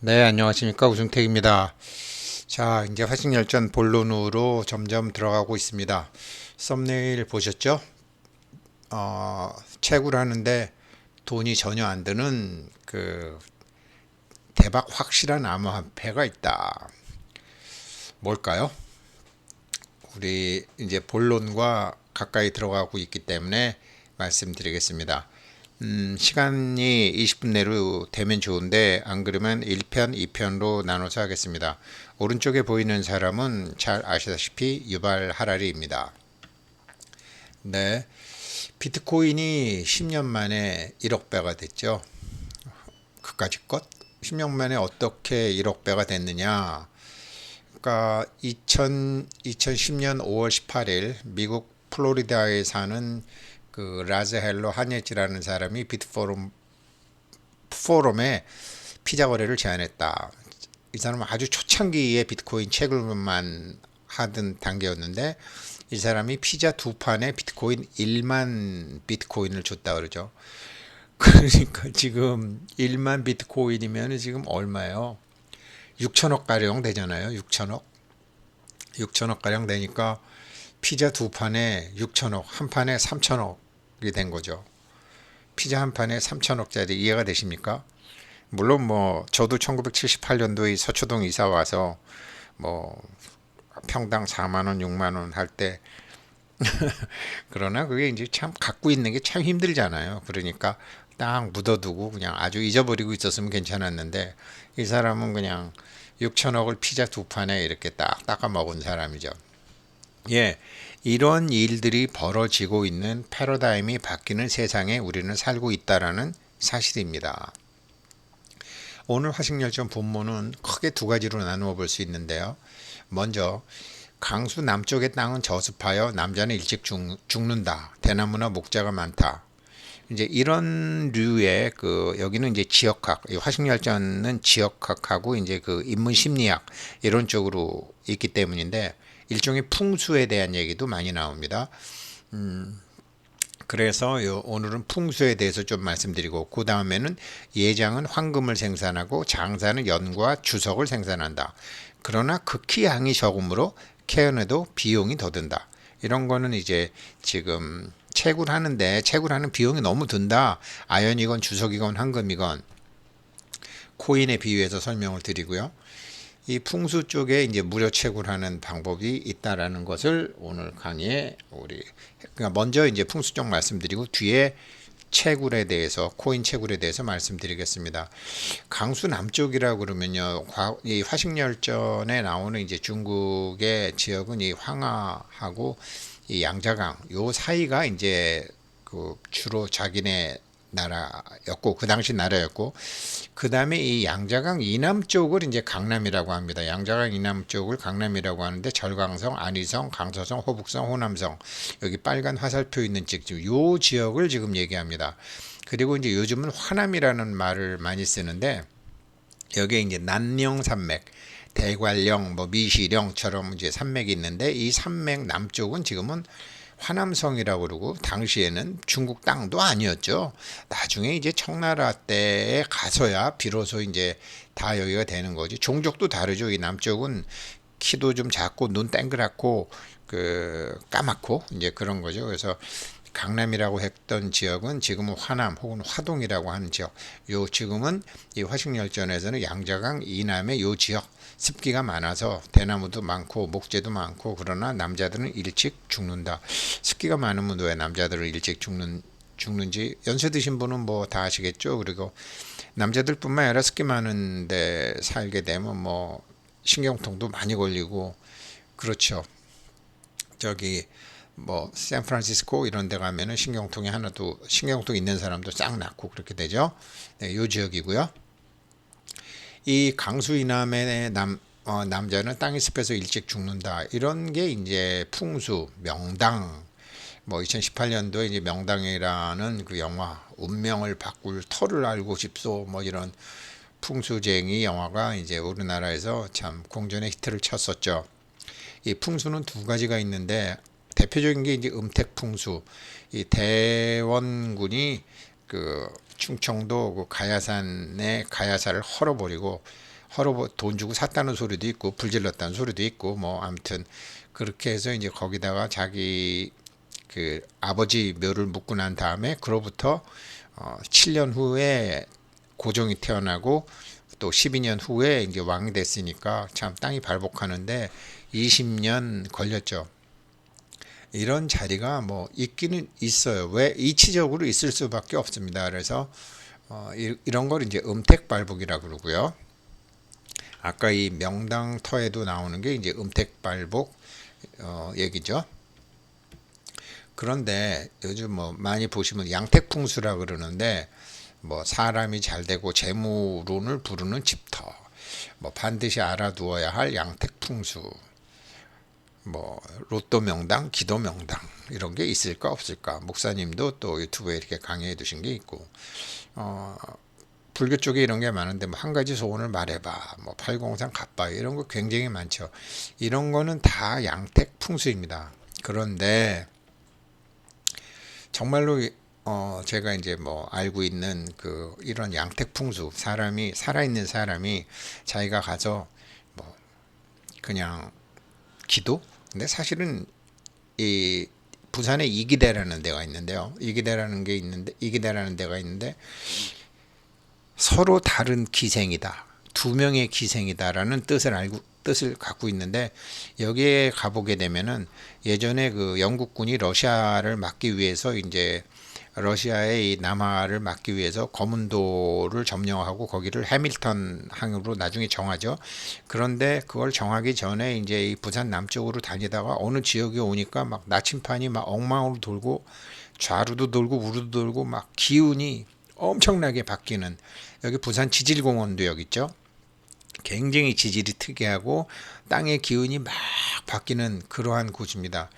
네, 안녕하십니까. 우승택입니다. 자, 이제 화식열전 본론으로 점점 들어가고 있습니다. 썸네일 보셨죠? 어, 채굴 하는데 돈이 전혀 안 드는 그 대박 확실한 암호화폐가 있다. 뭘까요? 우리 이제 본론과 가까이 들어가고 있기 때문에 말씀드리겠습니다. 음, 시간이 20분 내로 되면 좋은데 안 그러면 1편, 2편으로 나눠서 하겠습니다. 오른쪽에 보이는 사람은 잘 아시다시피 유발 하라리입니다. 네. 비트코인이 10년 만에 1억 배가 됐죠. 그까짓 것? 10년 만에 어떻게 1억 배가 됐느냐? 그러니까 2000, 2010년 5월 18일 미국 플로리다에 사는 그 라즈헬로 하네지라는 사람이 비트포럼 포럼에 피자 거래를 제안했다. 이 사람은 아주 초창기에 비트코인 채굴만 하던 단계였는데 이 사람이 피자 두 판에 비트코인 1만 비트코인을 줬다 그러죠. 그러니까 지금 1만 비트코인이면 지금 얼마예요? 6천억 가량 되잖아요. 6천억. 6천억 가량 되니까 피자 두 판에 6천억, 한 판에 3천억 된 거죠. 피자 한 판에 3천억짜리 이해가 되십니까? 물론 뭐 저도 1978년도에 서초동 이사 와서 뭐 평당 4만 원, 6만 원 할 때 그러나 그게 이제 참 갖고 있는 게 참 힘들잖아요. 그러니까 딱 묻어두고 그냥 아주 잊어버리고 있었으면 괜찮았는데 이 사람은 그냥 6천억을 피자 두 판에 이렇게 딱 닦아 먹은 사람이죠. 예. 이런 일들이 벌어지고 있는 패러다임이 바뀌는 세상에 우리는 살고 있다라는 사실입니다. 오늘 화식열전 본문은 크게 두 가지로 나누어 볼 수 있는데요. 먼저 강수 남쪽의 땅은 저습하여 남자는 일찍 죽, 는다 대나무나 목자가 많다. 이제 이런 류의 그 여기는 이제 지역학, 화식열전은 지역학하고 이제 그 인문 심리학 이런 쪽으로 있기 때문인데 일종의 풍수에 대한 얘기도 많이 나옵니다. 음, 그래서 요, 오늘은 풍수에 대해서 좀 말씀드리고 그 다음에는 예장은 황금을 생산하고 장사는 연과 주석을 생산한다. 그러나 극히 양이 적으므로 케어에도 비용이 더 든다. 이런 거는 이제 지금 채굴하는데 채굴하는 비용이 너무 든다. 아연이건 주석이건 황금이건 코인에 비유해서 설명을 드리고요. 이 풍수 쪽에 이제 무료 채굴하는 방법이 있다라는 것을 오늘 강의에 우리 그러니까 먼저 이제 풍수 쪽 말씀드리고 뒤에 채굴에 대해서 코인 채굴에 대해서 말씀드리겠습니다. 강수 남쪽이라고 그러면요, 이 화식열전에 나오는 이제 중국의 지역은 이 황하하고 이 양자강 요 사이가 이제 그 주로 자기네 나라였고 그 당시 나라였고 그 다음에 이 양자강 이남 쪽을 이제 강남이라고 합니다. 양자강 이남 쪽을 강남이라고 하는데 절강성, 안희성, 강서성, 호북성, 호남성 여기 빨간 화살표 있는 지금 요 지역을 지금 얘기합니다. 그리고 이제 요즘은 화남이라는 말을 많이 쓰는데 여기에 이제 난령 산맥 대관령, 뭐 미시령처럼 이제 산맥이 있는데 이 산맥 남쪽은 지금은 화남성이라고 그러고 당시에는 중국 땅도 아니었죠. 나중에 이제 청나라 때에 가서야 비로소 이제 다 여기가 되는 거지. 종족도 다르죠. 이 남쪽은 키도 좀 작고 눈 땡그랗고 그 까맣고 이제 그런 거죠. 그래서 강남이라고 했던 지역은 지금은 화남 혹은 화동이라고 하는 지역. 요 지금은 이 화식열전에서는 양자강 이남의 요 지역 습기가 많아서 대나무도 많고 목재도 많고 그러나 남자들은 일찍 죽는다. 습기가 많으면 왜 남자들은 일찍 죽는 죽는지 연세 드신 분은 뭐 다 아시겠죠. 그리고 남자들뿐만 아니라 습기 많은데 살게 되면 뭐 신경통도 많이 걸리고 그렇죠. 저기 뭐 샌프란시스코 이런 데 가면은 신경통이 하나도 신경통 있는 사람도 싹 낫고 그렇게 되죠. 네, 요 지역이고요. 이 강수 이남의 남 어, 남자는 땅이 습해서 일찍 죽는다. 이런 게 이제 풍수, 명당. 뭐 2018년도에 이제 명당이라는 그 영화 운명을 바꿀 터를 알고 싶소 뭐 이런 풍수쟁이 영화가 이제 우리나라에서 참 공전의 히트를 쳤었죠. 이 풍수는 두 가지가 있는데 대표적인 게 이제 음택풍수. 이 대원군이 그 충청도 그 가야산의 가야사를 헐어버리고 헐어 돈 주고 샀다는 소리도 있고 불질렀다는 소리도 있고 뭐 아무튼 그렇게 해서 이제 거기다가 자기 그 아버지 묘를 묻고 난 다음에 그로부터 어 7년 후에 고종이 태어나고 또 12년 후에 이제 왕이 됐으니까 참 땅이 발복하는데 20년 걸렸죠. 이런 자리가 뭐 있기는 있어요. 왜 이치적으로 있을 수밖에 없습니다. 그래서 어, 이, 이런 걸 이제 음택 발복이라 그러고요. 아까 이 명당터에도 나오는 게 이제 음택 발복 어, 얘기죠. 그런데 요즘 뭐 많이 보시면 양택풍수라 그러는데 뭐 사람이 잘 되고 재물운을 부르는 집터 뭐 반드시 알아두어야 할 양택풍수 뭐 로또 명당, 기도 명당 이런 게 있을까 없을까. 목사님도 또 유튜브에 이렇게 강의해 두신 게 있고. 어 불교 쪽에 이런 게 많은데 뭐 한 가지 소원을 말해봐. 뭐 팔공산 갑바 이런 거 굉장히 많죠. 이런 거는 다 양택 풍수입니다. 그런데 정말로 어 제가 이제 뭐 알고 있는 그 이런 양택 풍수 사람이 살아 있는 사람이 자기가 가서 뭐 그냥 기도 근데 사실은 이 부산에 이기대라는 데가 있는데요. 이기대라는 게 있는데 이기대라는 데가 있는데 서로 다른 기생이다. 두 명의 기생이다라는 뜻을 알고 뜻을 갖고 있는데 여기에 가보게 되면은 예전에 그 영국군이 러시아를 막기 위해서 이제 러시아의 이 남하를 막기 위해서 거문도를 점령하고 거기를 해밀턴 항으로 나중에 정하죠. 그런데 그걸 정하기 전에 이제 이 부산 남쪽으로 다니다가 어느 지역에 오니까 막 나침판이 막 엉망으로 돌고 좌루도 돌고 우루도 돌고 막 기운이 엄청나게 바뀌는 여기 부산 지질공원도 여기 있죠. 굉장히 지질이 특이하고 땅의 기운이 막 바뀌는 그러한 곳입니다.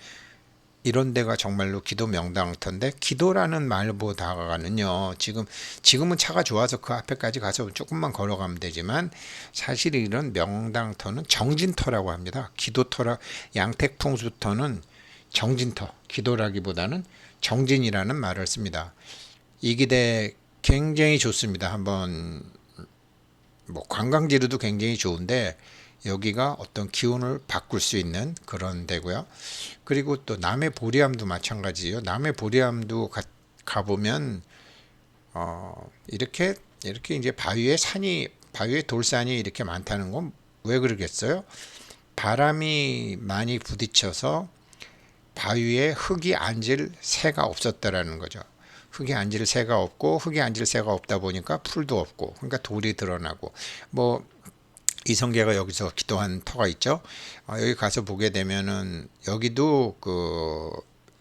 이런 데가 정말로 기도 명당터인데 기도라는 말보다가는요 지금 지금은 차가 좋아서 그 앞에까지 가서 조금만 걸어가면 되지만 사실 이런 명당터는 정진터라고 합니다. 기도터라 양택풍수터는 정진터 기도라기보다는 정진이라는 말을 씁니다. 이 기대 굉장히 좋습니다. 한번 뭐 관광지로도 굉장히 좋은데 여기가 어떤 기운을 바꿀 수 있는 그런 데고요. 그리고 또 남해 보리암도 마찬가지예요. 남해 보리암도 가, 가보면 어, 이렇게 이렇게 이제 바위에 산이 바위에 돌산이 이렇게 많다는 건 왜 그러겠어요? 바람이 많이 부딪혀서 바위에 흙이 앉을 새가 없었다라는 거죠. 흙이 앉을 새가 없고 흙이 앉을 새가 없다 보니까 풀도 없고 그러니까 돌이 드러나고 뭐 이성계가 여기서 기도한 터가 있죠. 어, 여기 가서 보게 되면은 여기도 그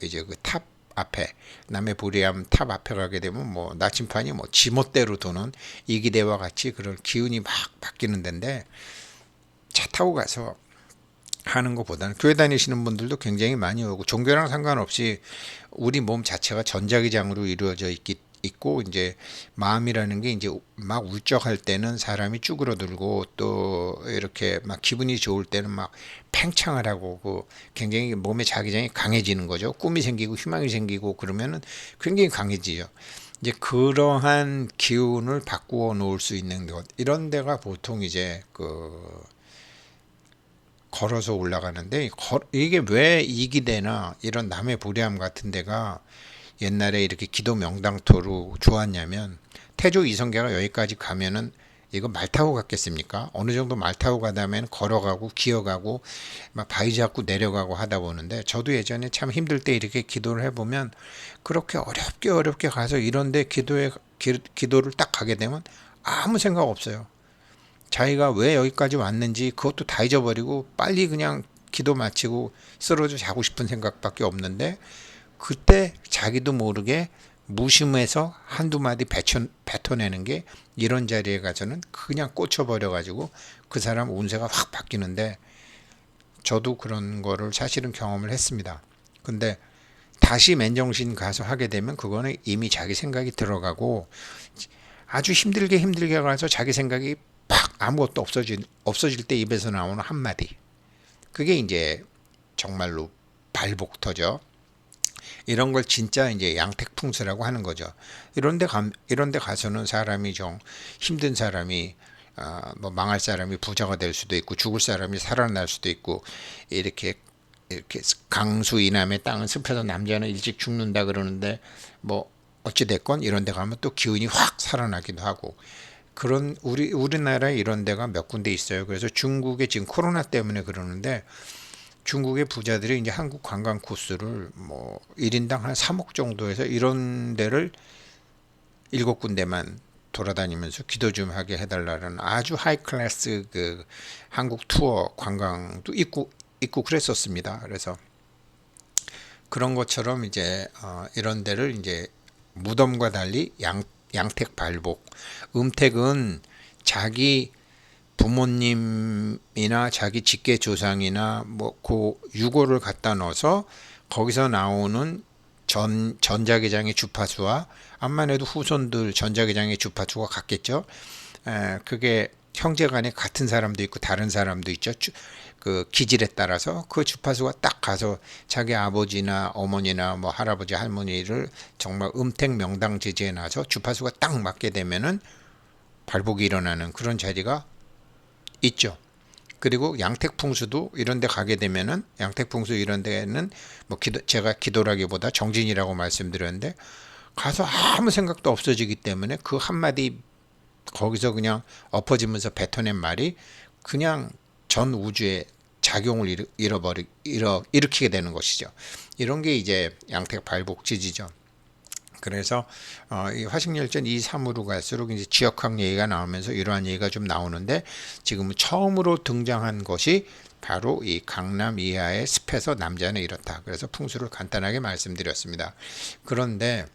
이제 그 탑 앞에 남해 보리암 탑 앞에 가게 되면 뭐 나침판이 뭐 지멋대로 도는 이기대와 같이 그런 기운이 막 바뀌는 데인데 차 타고 가서 하는 것보다는 교회 다니시는 분들도 굉장히 많이 오고 종교랑 상관없이 우리 몸 자체가 전자기장으로 이루어져 있기 있고 이제 마음이라는 게 이제 막 울적할 때는 사람이 쭈그러들고 또 이렇게 막 기분이 좋을 때는 막 팽창을 하고 그 굉장히 몸의 자기장이 강해지는 거죠. 꿈이 생기고 희망이 생기고 그러면은 굉장히 강해지죠. 이제 그러한 기운을 바꾸어 놓을 수 있는 것 이런 데가 보통 이제 그 걸어서 올라가는데 이게 왜 이기대나 이런 남해 보리암 같은 데가 옛날에 이렇게 기도 명당토로 좋았냐면 태조 이성계가 여기까지 가면은 이거 말 타고 갔겠습니까? 어느 정도 말 타고 가다면 걸어가고 기어가고 막 바위 잡고 내려가고 하다 보는데 저도 예전에 참 힘들 때 이렇게 기도를 해보면 그렇게 어렵게 어렵게 가서 이런데 기도에 기, 기도를 딱 가게 되면 아무 생각 없어요. 자기가 왜 여기까지 왔는지 그것도 다 잊어버리고 빨리 그냥 기도 마치고 쓰러져 자고 싶은 생각밖에 없는데 그때 자기도 모르게 무심해서 한두 마디 뱉어, 뱉어내는 게 이런 자리에 가서는 그냥 꽂혀버려 가지고 그 사람 운세가 확 바뀌는데 저도 그런 거를 사실은 경험을 했습니다. 근데 다시 맨정신 가서 하게 되면 그거는 이미 자기 생각이 들어가고 아주 힘들게 힘들게 가서 자기 생각이 팍 아무것도 없어질 없어질 때 입에서 나오는 한마디 그게 이제 정말로 발복터죠. 이런 걸 진짜 이제 양택풍수라고 하는 거죠. 이런데 가 이런데 가서는 사람이 좀 힘든 사람이 아, 뭐 망할 사람이 부자가 될 수도 있고 죽을 사람이 살아날 수도 있고 이렇게 이렇게 강수 이남의 땅은 습해서 남자는 일찍 죽는다 그러는데 뭐 어찌 됐건 이런 데 가면 또 기운이 확 살아나기도 하고 그런 우리 우리나라에 이런 데가 몇 군데 있어요. 그래서 중국에 지금 코로나 때문에 그러는데 중국의 부자들이 이제 한국 관광 코스를 뭐 1인당 한 3억 정도에서 이런 데를 일곱 군데만 돌아다니면서 기도 좀 하게 해달라는 아주 하이 클래스 그 한국 투어 관광도 있고 있고 그랬었습니다. 그래서 그런 것처럼 이제 어, 이런 데를 이제 무덤과 달리 양 양택 발복 음택은 자기 부모님이나 자기 직계 조상이나 뭐 그 유고를 갖다 넣어서 거기서 나오는 전 전자계장의 주파수와 암만 해도 후손들 전자계장의 주파수가 같겠죠. 에, 그게 형제간에 같은 사람도 있고 다른 사람도 있죠. 주, 그 기질에 따라서 그 주파수가 딱 가서 자기 아버지나 어머니나 뭐 할아버지 할머니를 정말 음택 명당 지지에 나서 주파수가 딱 맞게 되면은 발복이 일어나는 그런 자리가 있죠. 그리고 양택풍수도 이런 데 가게 되면은 양택풍수 이런 데는 뭐 기도, 제가 기도라기보다 정진이라고 말씀드렸는데 가서 아무 생각도 없어지기 때문에 그 한마디 거기서 그냥 엎어지면서 뱉어낸 말이 그냥 전 우주의 작용을 잃어- 잃어버리 잃어 일으키게 되는 것이죠. 이런 게 이제 양택 발복 지지죠. 그래서 어, 이 화식열전 2, 3으로 갈수록 이제 지역학 얘기가 나오면서 이러한 얘기가 좀 나오는데 지금은 처음으로 등장한 것이 바로 이 강남 이하의 습해서 남자는 이렇다. 그래서 풍수를 간단하게 말씀드렸습니다. 그런데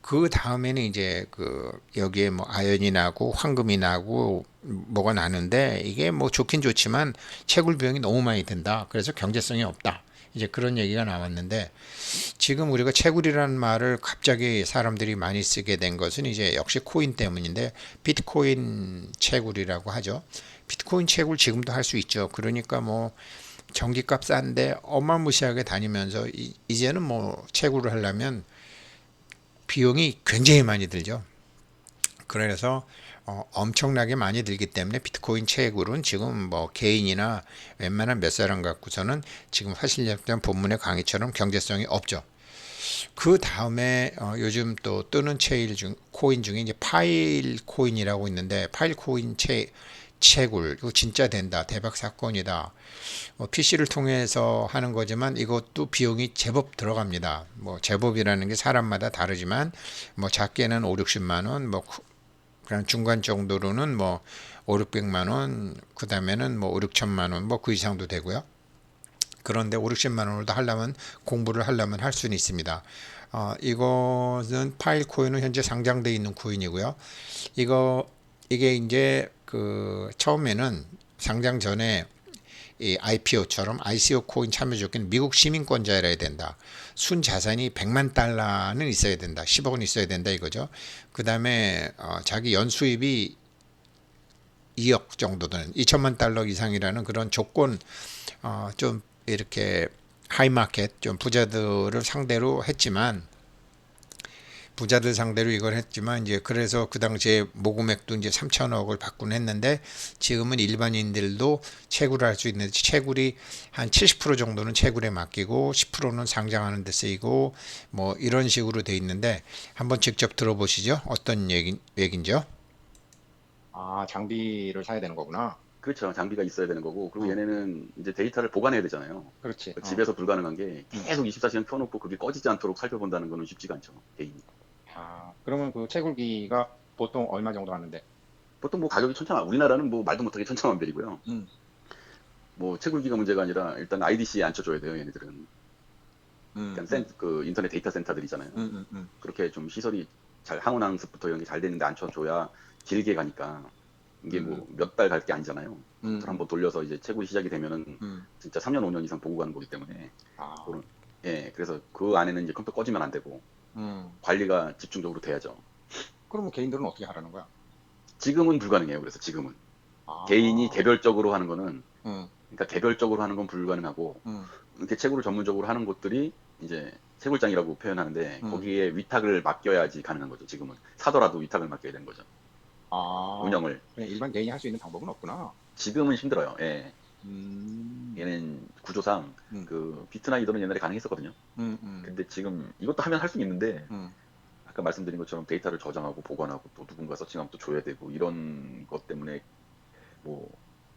그 다음에는 이제 그 여기에 뭐 아연이 나고 황금이 나고 뭐가 나는데 이게 뭐 좋긴 좋지만 채굴 비용이 너무 많이 든다. 그래서 경제성이 없다. 이제 그런 얘기가 나왔는데 지금 우리가 채굴이라는 말을 갑자기 사람들이 많이 쓰게 된 것은 이제 역시 코인 때문인데 비트코인 채굴이라고 하죠. 비트코인 채굴 지금도 할 수 있죠. 그러니까 뭐 전기값 싼데 어마무시하게 다니면서 이, 이제는 뭐 채굴을 하려면 비용이 굉장히 많이 들죠. 그래서 어, 엄청나게 많이 들기 때문에 비트코인 채굴은 지금 뭐 개인이나 웬만한 몇 사람 갖고서는 지금 화실력장 본문의 강의처럼 경제성이 없죠. 그 다음에 어, 요즘 또 뜨는 체일 중 코인 중에 이제 파일 코인이라고 있는데 파일 코인 채 채굴 이거 진짜 된다. 대박 사건이다. 뭐 PC를 통해서 하는 거지만 이것도 비용이 제법 들어갑니다. 뭐 제법이라는 게 사람마다 다르지만 뭐 작게는 5, 60만 원뭐 그냥 중간 정도로는 뭐 5, 600만 원, 그 다음에는 뭐 5, 6천만 원, 뭐 그 이상도 되고요. 그런데 5, 60만 원으로도 하려면 공부를 하려면 할 수는 있습니다. 어, 이거는 파일 코인은 현재 상장돼 있는 코인이고요. 이거 이게 이제 그 처음에는 상장 전에 이 IPO처럼 ICO 코인 참여 조건 미국 시민권자여야 된다. 순 자산이 100만 달러는 있어야 된다. 10억은 있어야 된다 이거죠. 그다음에 어, 자기 연수입이 2억 정도 되는 2천만 달러 이상이라는 그런 조건 어, 좀 이렇게 하이마켓 좀 부자들을 상대로 했지만 부자들 상대로 이걸 했지만 이제 그래서 그 당시에 모금액도 이제 3천억을 받곤 했는데 지금은 일반인들도 채굴을 할 수 있는데 채굴이 한 70% 정도는 채굴에 맡기고 10%는 상장하는 데 쓰이고 뭐 이런 식으로 돼 있는데 한번 직접 들어보시죠. 어떤 얘기 얘긴죠? 아, 장비를 사야 되는 거구나. 그렇죠. 장비가 있어야 되는 거고, 그리고 어. 얘네는 이제 데이터를 보관해야 되잖아요. 그렇지. 어. 집에서 불가능한 게 계속 24시간 켜놓고 그게 꺼지지 않도록 살펴본다는 거는 쉽지가 않죠. 개인이. 아, 그러면 그 채굴기가 보통 얼마 정도 하는데? 보통 뭐 가격이 천차만, 우리나라는 뭐 말도 못하게 천차만별이고요. 음. 뭐 채굴기가 문제가 아니라 일단 IDC에 앉혀줘야 돼요. 얘네들은. 음. 그러니까 센, 그 인터넷 데이터 센터들이잖아요. 음, 음, 음. 그렇게 좀 시설이 잘 항원항습부터 이런 게 잘 되는데 앉혀줘야 길게 가니까 이게 뭐 몇 달 갈 게 아니잖아요. 음. 한번 돌려서 이제 채굴이 시작이 되면은 음. 진짜 3년 5년 이상 보고 가는 거기 때문에 아, 그런- 예 그래서 그 안에는 이제 컴퓨터 꺼지면 안 되고 음. 관리가 집중적으로 돼야죠. 그러면 개인들은 어떻게 하라는 거야? 지금은 불가능해요. 그래서 지금은 아. 개인이 개별적으로 하는 거는 음, 그러니까 개별적으로 하는 건 불가능하고 음. 이렇게 채굴을 전문적으로 하는 곳들이 이제 채굴장이라고 표현하는데 음. 거기에 위탁을 맡겨야지 가능한 거죠. 지금은 사더라도 위탁을 맡겨야 되는 거죠. 아, 운영을 그냥 일반 개인이 할 수 있는 방법은 없구나. 지금은 힘들어요. 예. 음, 얘는 구조상 음. 그 비트나 이더는 옛날에 가능했었거든요. 음, 음, 근데 지금 이것도 하면 할 수는 있는데 음, 아까 말씀드린 것처럼 데이터를 저장하고 보관하고 또 누군가 서칭하면 또 줘야 되고 이런 것 때문에 뭐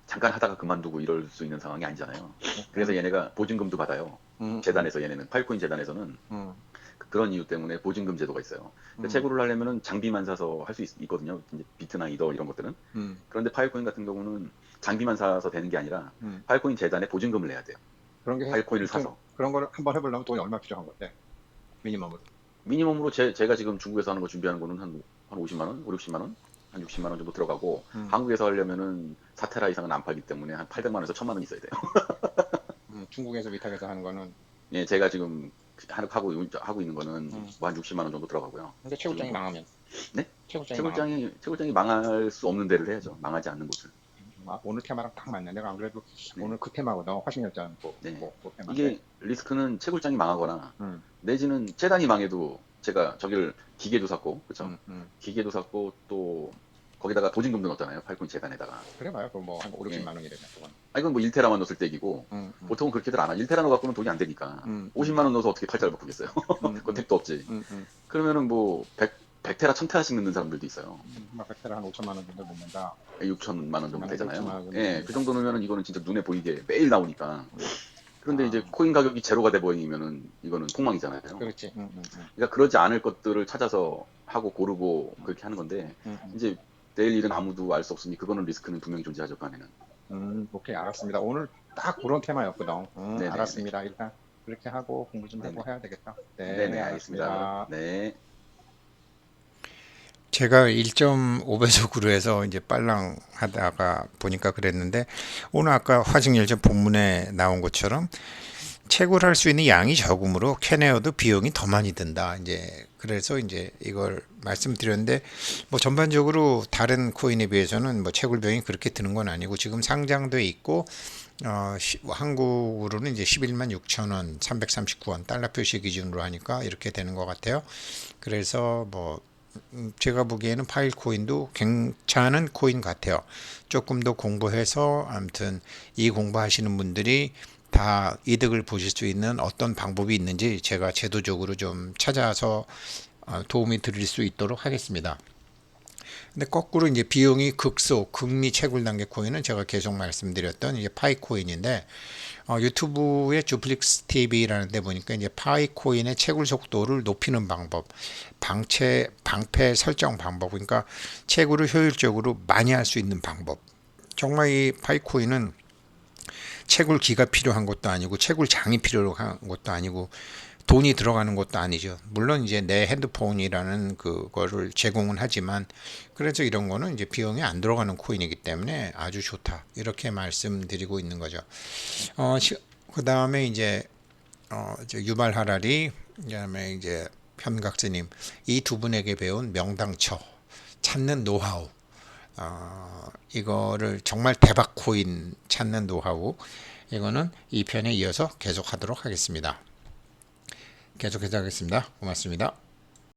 잠깐 하다가 그만두고 이럴 수 있는 상황이 아니잖아요. 그래서 얘네가 보증금도 받아요. 음, 재단에서 얘네는 파일코인 재단에서는 음, 그런 이유 때문에 보증금 제도가 있어요. 근데 음. 채굴을 하려면은 장비만 사서 할 수 있거든요. 이제 비트나 이더 이런 것들은. 음, 그런데 파일코인 같은 경우는 장비만 사서 되는 게 아니라 음. 파일코인 재단에 보증금을 내야 돼요. 그런 게 파일코인을 좀 사서. 그런 거를 한번 해보려면 돈이 얼마 필요한 건데 미니멈으로. 미니멈으로 제, 제가 지금 중국에서 하는 거 준비하는 거는 한, 한 50만 원, 5, 60만 원, 한 60만 원 정도 들어가고 음. 한국에서 하려면은 4테라 이상은 안 팔기 때문에 한 800만 원에서 1000만 원 있어야 돼요. 음, 중국에서 위탁해서 하는 거는 예, 제가 지금 하- 하고 하고 있는 거는 음. 뭐한 60만 원 정도 들어가고요. 근데 채굴장이 망하면 네? 채굴장이, 망하면 채굴장이 채굴장이 망할 수 없는 데를 해야죠. 망하지 않는 곳을. 아, 오늘 테마랑 딱 맞네. 내가 안 그래도 네. 오늘 그 테마거든. 화신열전 그, 네. 그, 그 테마. 이게 리스크는 채굴장이 망하거나 음, 내지는 재단이 망해도 제가 저기를 기계도 샀고 그렇죠. 음, 음. 기계도 샀고 또 거기다가 보증금도 넣었잖아요. 팔콘 재단에다가. 그래 봐요. 그뭐한 5, 60만 네. 원이래요. 그건. 아 이건 뭐 1테라만 넣었을 때 얘기고 음, 음, 보통은 그렇게들 안 하. 1테라 넣어갖고는 돈이 안 되니까. 음, 50만 원 넣어서 어떻게 팔자를 바꾸겠어요. 음, 그건 택도 없지. 음, 음, 그러면은 뭐 100, 100테라, 1000테라씩 넣는 사람들도 있어요. 음, 막 백테라 한 5천만 원 정도 넣는다. 6천만 원 정도 6천만 되잖아요. 원 예, 그 정도 넣으면은 이거는 진짜 눈에 보이게 매일 나오니까. 그런데 아. 이제 코인 가격이 제로가 돼 버리면은 이거는 폭망이잖아요. 그렇지. 음, 음, 음, 그러니까 그러지 않을 것들을 찾아서 하고 고르고 그렇게 하는 건데 음, 음. 이제 내일 일은 아무도 알 수 없으니 그거는 리스크는 분명히 존재하죠 그 안에는. 음, 오케이, 알았습니다. 오늘 딱 그런 테마였거든. 음, 네네. 알았습니다. 일단 그렇게 하고 공부 좀 하고 네네. 해야 되겠다. 네, 네네 알겠습니다. 네. 제가 1.5배속으로 해서 이제 빨랑 하다가 보니까 그랬는데 오늘 아까 화증열전 본문에 나온 것처럼 채굴 할 수 있는 양이 적으므로 캐내어도 비용이 더 많이 든다. 이제 그래서 이제 이걸 말씀드렸는데 뭐 전반적으로 다른 코인에 비해서는 뭐 채굴 비용이 그렇게 드는 건 아니고 지금 상장돼 있고 어, 시- 한국으로는 이제 11만 6천 원, 339원 달러 표시 기준으로 하니까 이렇게 되는 것 같아요. 그래서 뭐 음, 제가 보기에는 파일 코인도 괜찮은 코인 같아요. 조금 더 공부해서 아무튼 이 공부하시는 분들이 다 이득을 보실 수 있는 어떤 방법이 있는지 제가 제도적으로 좀 찾아서 어, 도움이 드릴 수 있도록 하겠습니다. 근데 거꾸로 이제 비용이 극소, 극미 채굴 단계 코인은 제가 계속 말씀드렸던 이제 파이 코인인데 어, 유튜브의 주플릭스 TV라는 데 보니까 이제 파이 코인의 채굴 속도를 높이는 방법, 방채 방패 설정 방법, 그러니까 채굴을 효율적으로 많이 할 수 있는 방법. 정말 이 파이 코인은 채굴기가 필요한 것도 아니고 채굴장이 필요한 것도 아니고 돈이 들어가는 것도 아니죠. 물론 이제 내 핸드폰이라는 그거를 제공은 하지만 그래서 이런 거는 이제 비용이 안 들어가는 코인이기 때문에 아주 좋다. 이렇게 말씀드리고 있는 거죠. 어, 그 다음에 이제 어, 저 유발 하라리, 그다음에 이제 현각스님 이 두 분에게 배운 명당처 찾는 노하우. 어, 이거를 정말 대박 코인 찾는 노하우. 이거는 이 편에 이어서 계속 하도록 하겠습니다. 계속해서 하겠습니다. 고맙습니다.